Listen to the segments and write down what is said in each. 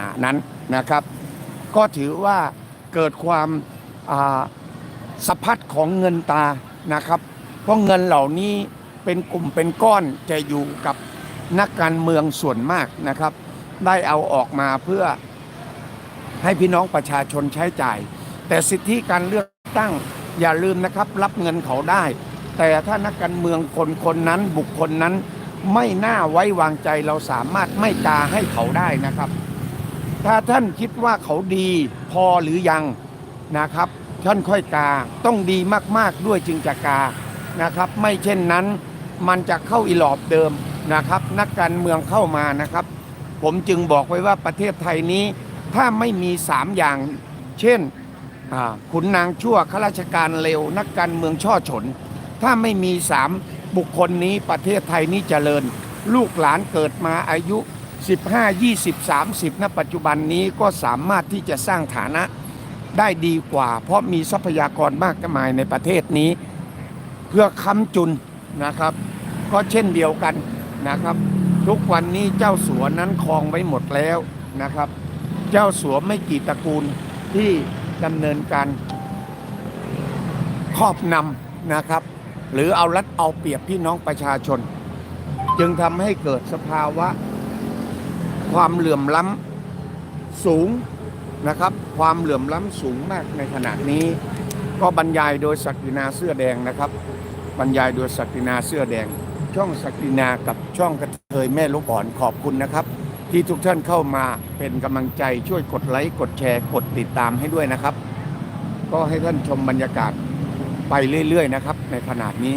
ณะนั้นนะครับ ก็ถือว่าเกิดความาสะพัดของเงินตานะครับ เพราะเงินเหล่านี้เป็นกลุ่มเป็นก้อนจะอยู่กับนักการเมืองส่วนมากนะครับ ได้เอาออกมาเพื่อให้พี่น้องประชาชนใช้จ่าย แต่สิทธิการเลือกตั้งอย่าลืมนะครับ รับเงินเขาได้ แต่ถ้านักการเมืองคนคนนั้นบุคคลนั้นไม่น่าไว้วางใจเราสามารถไม่กาให้เขาได้นะครับ ถ้าท่านคิดว่าเขาดีพอหรือยังนะครับ ท่านค่อยกาต้องดีมากๆด้วยจึงจะกานะครับ ไม่เช่นนั้นมันจะเข้าอีหลอบเดิมนะครับ นักการเมืองเข้ามานะครับ ผมจึงบอกไว้ว่าประเทศไทยนี้ถ้าไม่มีสามอย่าง เช่นขุนนางชั่วข้าราชการเลวนักการเมืองช่อฉน ถ้าไม่มีสามบุคคลนี้ประเทศไทยนี้เจริญ ลูกหลานเกิดมาอายุ 15 20 30ณปัจจุบันนี้ก็สามารถที่จะสร้างฐานะได้ดีกว่า เพราะมีทรัพยากรมากมายในประเทศนี้ เพื่อค้ำจุนนะครับ ก็เช่นเดียวกันนะครับ ทุกวันนี้เจ้าสัวนั้นครองไว้หมดแล้วนะครับ เจ้าสัวไม่กี่ตระกูลที่ดำเนินการครอบนำนะครับ หรือเอารัดเอาเปรียบพี่น้องประชาชน จึงทำให้เกิดสภาวะ ความเหลื่อมล้ำสูงนะครับ ความเหลื่อมล้ำสูงมากในขณะนี้ ก็บรรยายโดยศักดินาเสื้อแดงนะครับ บรรยายโดยศักดินาเสื้อแดง ช่องศักดินากับช่องกระเทยแม่ลูกอ่อนขอบคุณนะครับ ที่ทุกท่านเข้ามาเป็นกำลังใจช่วยกดไลค์กดแชร์กดติดตามให้ด้วยนะครับ ก็ให้ท่านชมบรรยากาศไปเรื่อย ๆ นะครับ ในขนาดนี้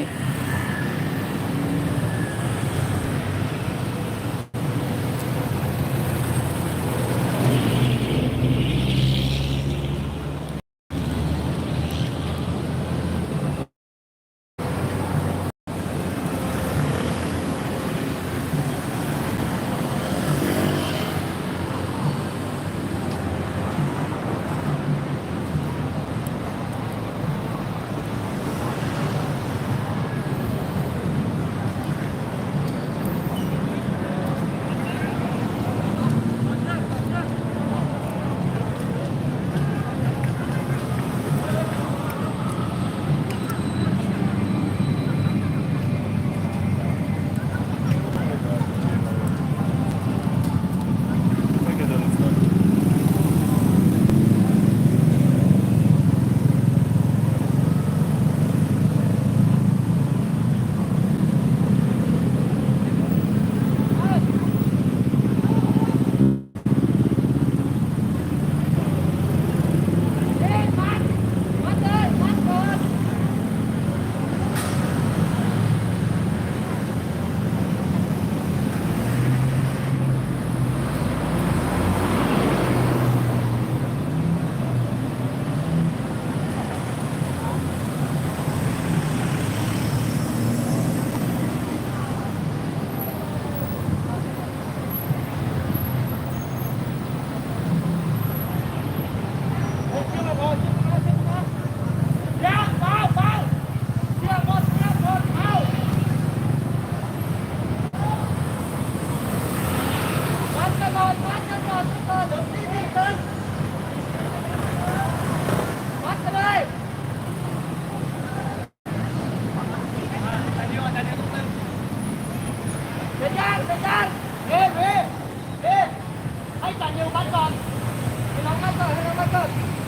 ก่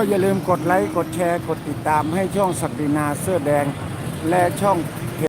ก็อย่าลืมกดไลค์ กดแชร์ กดติดตามให้ช่องศักดินาเสื้อแดง และช่อง